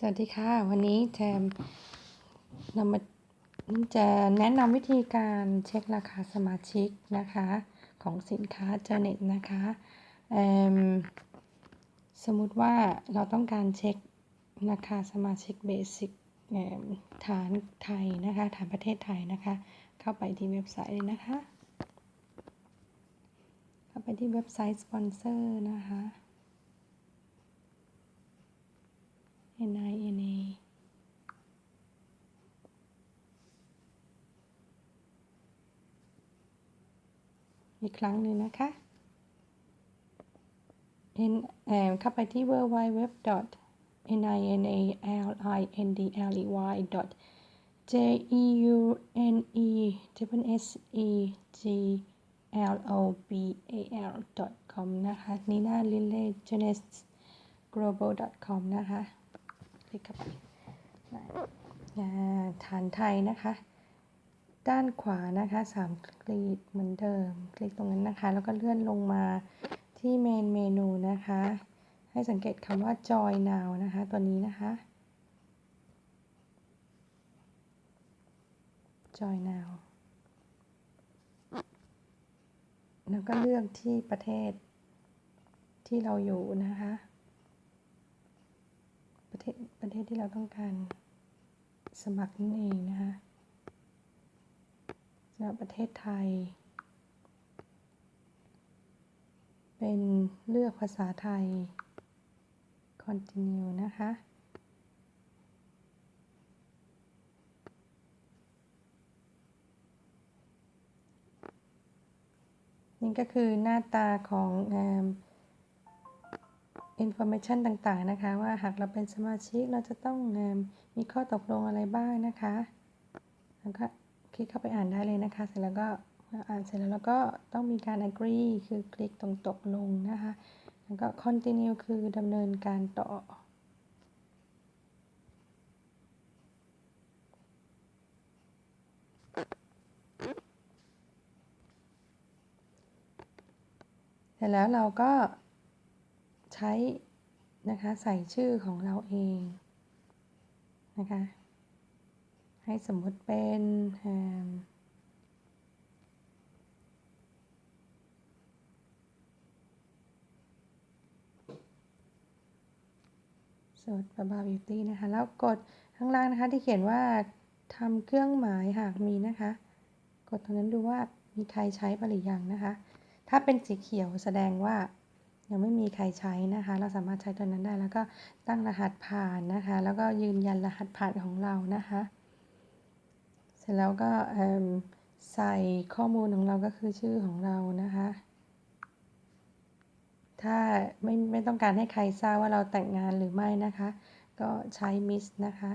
สวัสดีค่ะ วันนี้แจมนำมาจะแนะนำวิธีการเช็คราคาสมาชิกนะคะ ของสินค้าเจเน็ตนะคะสมมุติว่าเราต้องการเช็คราคาสมาชิกเบสิกฐานไทยนะคะ ฐานประเทศไทยนะคะ เข้าไปที่เว็บไซต์เลยนะคะ เข้าไปที่เว็บไซต์สปอนเซอร์นะคะ N I N A อีกครั้งหนึ่งนะคะ N เข้าไปที่ www n i n a l i n d l e y j e u n e s e g l o b a l com นะคะ nina lille genes global com นะคะ ลิกเข้าไปฐานไทยนะคะ ด้านขวานะคะสามคลิกเหมือนเดิม คลิกตรงนั้นนะคะ แล้วก็เลื่อนลงมาที่เมนเมนูนะคะ ให้สังเกตคำว่า Joy Now นะคะ ตัวนี้นะคะ Joy Now แล้วก็เลือกที่ประเทศที่เราอยู่นะคะ ประเทศทศที่เราต้องการสมัครนั่นเองนะคะสำหรับประเทศไทย เป็นเลือกภาษาไทย continue นะคะนี่ก็คือหน้าตาของ information ต่างๆนะคะ ว่าหากเราเป็นสมาชิกเราจะต้องมีข้อตกลงอะไรบ้างนะคะแล้วก็คลิกเข้าไปอ่านได้เลยนะคะ เสร็จแล้วก็อ่านเสร็จแล้วเราก็ต้องมีการ agree คือคลิกตรงตกลงนะคะ แล้วก็ continue คือดำเนินการต่อเสร็จแล้วเราก็ ใช้นะคะใส่ชื่อของเราเองนะคะให้สมมติเป็นสดบาบาบิวตี้นะคะ แล้วกดข้างล่างนะคะที่เขียนว่าทำเครื่องหมายหากมีนะคะ กดตรงนั้นดูว่ามีใครใช้หรือยังนะคะ ถ้าเป็นสีเขียวแสดงว่า ยังไม่มีใครใช้นะคะ เราสามารถใช้ตัวนั้นได้แล้วก็ตั้งรหัสผ่านนะคะ แล้วก็ยืนยันรหัสผ่านของเรานะคะ เสร็จแล้วก็ใส่ข้อมูลของเราก็คือชื่อของเรานะคะ ถ้าไม่ไม่ต้องการให้ใครทราบว่าเราแต่งงานหรือไม่นะคะ ก็ใช้มิสนะคะ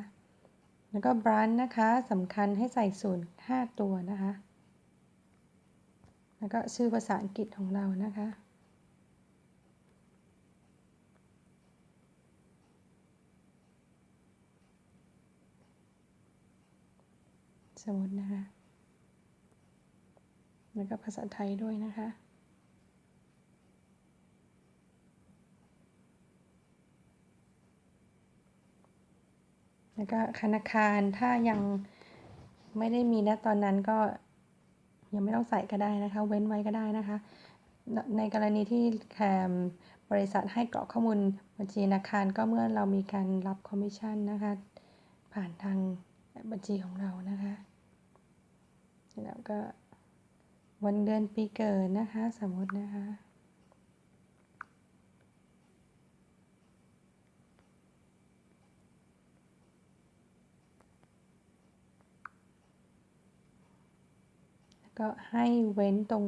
แล้วก็บรันนะคะสำคัญให้ใส่ศูนย์ห้าตัวนะคะ แล้วก็ชื่อภาษาอังกฤษของเรานะคะ สมมตินะคะ แล้วก็ภาษาไทยด้วยนะคะ แล้วก็ธนาคารถ้ายังไม่ได้มีณตอนนั้นก็ยังไม่ต้องใส่ก็ได้นะคะ เว้นไว้ก็ได้นะคะ ในกรณีที่แคมบริษัทให้กรอกข้อมูลบัญชีธนาคารก็เมื่อเรามีการรับคอมมิชชั่นนะคะ ผ่านทางบัญชีของเรานะคะ แล้วก็วันเดือนปีเกิดนะคะ สมมตินะคะ แล้วก็ให้เว้นตรง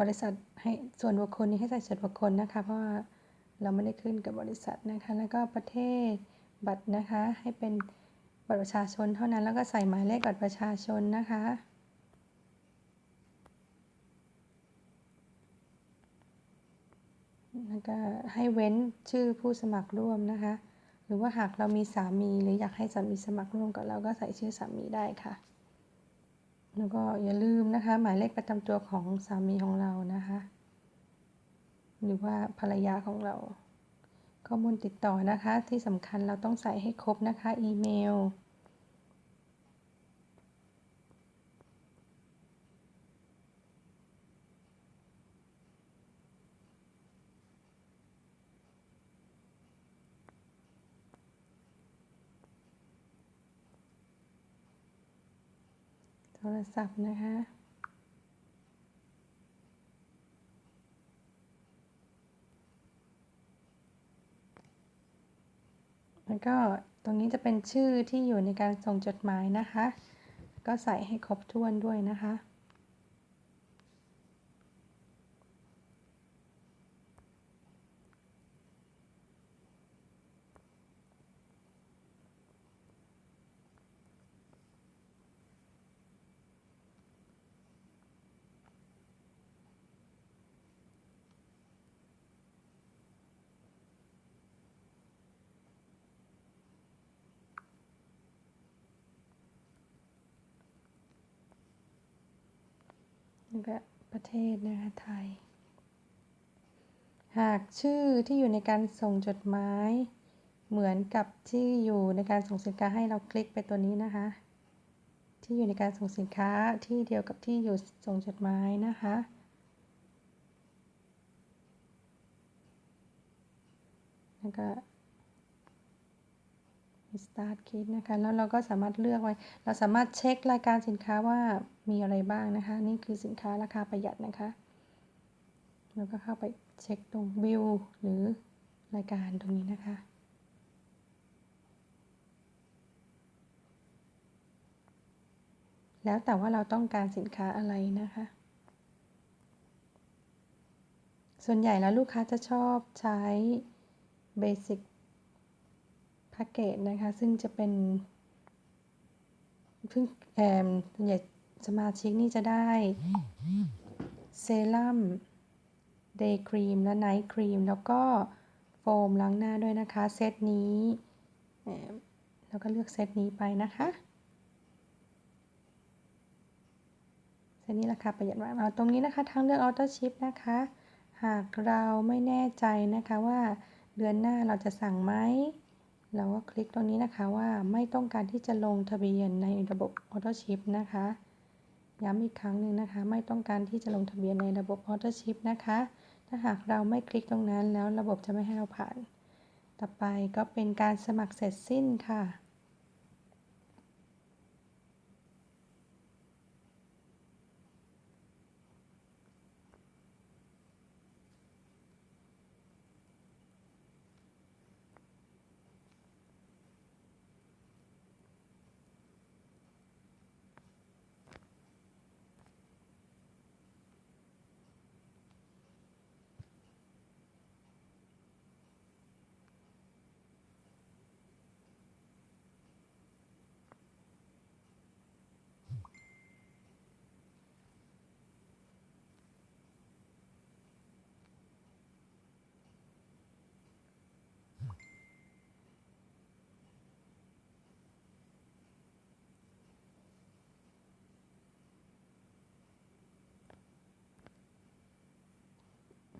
บริษัทให้ส่วนบุคคลนี้ให้ใส่ส่วนบุคคลนะคะ เพราะว่าเราไม่ได้ขึ้นกับบริษัทนะคะ แล้วก็ประเทศบัตรนะคะให้เป็น บัตรประชาชนเท่านั้นแล้วก็ใส่หมายเลขบัตรประชาชนนะคะ แล้วก็ให้เว้นชื่อผู้สมัครร่วมนะคะ หรือว่าหากเรามีสามีหรืออยากให้สามีสมัครร่วมกับเราก็ใส่ชื่อสามีได้ค่ะ แล้วก็อย่าลืมนะคะ หมายเลขประจำตัวของสามีของเรานะคะ หรือว่าภรรยาของเรา ข้อมูลติดต่อนะคะ ที่สำคัญเราต้องใส่ให้ครบนะคะ อีเมล โทรศัพท์นะคะ แล้ว ก็ตรงนี้จะเป็นชื่อที่อยู่ในการส่งจดหมายนะคะ ก็ใส่ให้ครบถ้วนด้วยนะคะ แล้วก็ประเทศนะคะไทย หากชื่อที่อยู่ในการส่งจดหมายเหมือนกับที่อยู่ในการส่งสินค้าให้เราคลิกไปตัวนี้นะคะ ที่อยู่ในการส่งสินค้าที่เดียวกับที่อยู่ส่งจดหมายนะคะแล้วก็ start kit นะคะ แล้วเราก็สามารถเลือกไว้ เราสามารถเช็ครายการสินค้าว่ามีอะไรบ้างนะคะ นี่คือสินค้าราคาประหยัดนะคะแล้วก็เข้าไปเช็คตรงวิวหรือรายการตรงนี้นะคะ แล้วแต่ว่าเราต้องการสินค้าอะไรนะคะ ส่วนใหญ่แล้วลูกค้าจะชอบใช้ Basic แพ็กเกจนะคะ ซึ่งจะเป็นเพิ่งแอมส่วนใหญ่สมาชิกนี่จะได้เซรั่มเดย์ครีมและไนท์ครีมแล้วก็โฟมล้างหน้าด้วยนะคะ เซตนี้แล้วก็เลือกเซตนี้ไปนะคะ เซตนี้ราคาประหยัดมากเอาตรงนี้นะคะทางเลือกออโต้ชิปนะคะ หากเราไม่แน่ใจนะคะว่าเดือนหน้าเราจะสั่งไหม เราก็คลิกตรงนี้นะคะว่าไม่ต้องการที่จะลงทะเบียนในระบบออโต้ชิปนะคะ ย้ำอีกครั้งหนึ่งนะคะ ไม่ต้องการที่จะลงทะเบียนในระบบออโต้ชิปนะคะ ถ้าหากเราไม่คลิกตรงนั้นแล้วระบบจะไม่ให้เราผ่าน ต่อไปก็เป็นการสมัครเสร็จสิ้นค่ะ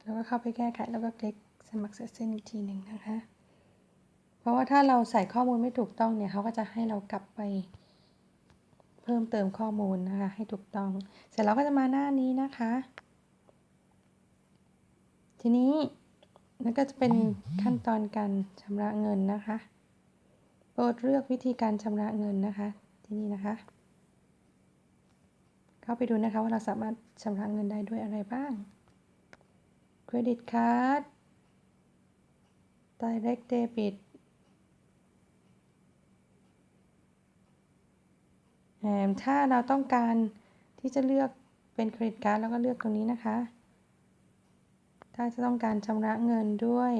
แล้วก็เข้าไปแก้ไขแล้วก็คลิกสมัครเสร็จสิ้นอีกทีหนึ่งนะคะ เพราะว่าถ้าเราใส่ข้อมูลไม่ถูกต้องเนี่ยเขาก็จะให้เรากลับไปเพิ่มเติมข้อมูลนะคะ ให้ถูกต้อง เสร็จแล้วก็จะมาหน้านี้นะคะ ทีนี้นั่นก็จะเป็นขั้นตอนการชำระเงินนะคะโปรดเลือกวิธีการชำระเงินนะคะ ที่นี่นะคะ เข้าไปดูนะคะว่าเราสามารถชำระเงินได้ด้วยอะไรบ้าง เครดิตการ์ด direct debit ถ้าเราต้องการที่จะเลือกเป็นเครดิตการ์ดแล้วก็เลือกตรงนี้นะคะ ถ้าจะต้องการชำระเงินด้วย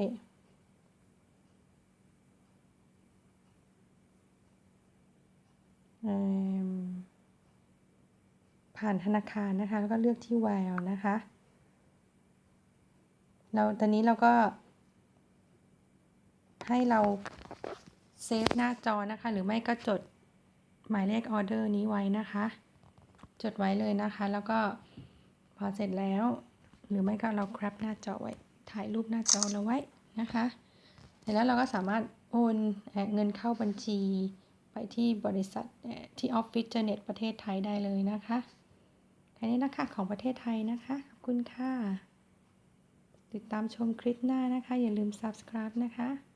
ผ่านธนาคารนะคะ แล้วก็เลือกที่แววนะคะ แล้วตอนนี้เราก็ ให้เราเซฟหน้าจอนะคะ หรือไม่ก็จดหมายเลขออเดอร์นี้ไว้นะคะ จดไว้เลยนะคะ แล้วก็พอเสร็จแล้ว หรือไม่ก็เราครับหน้าจอไว้ ถ่ายรูปหน้าจอเราไว้นะคะ เสร็จแล้วเราก็สามารถโอนเงินเข้าบัญชีไปที่บริษัทที่ออฟฟิศเจเน็ตประเทศไทยได้เลยนะคะแค่นี้นะคะของประเทศไทยนะคะ ขอบคุณค่ะ ติดตามชมคลิปหน้านะคะ อย่าลืม subscribe นะคะ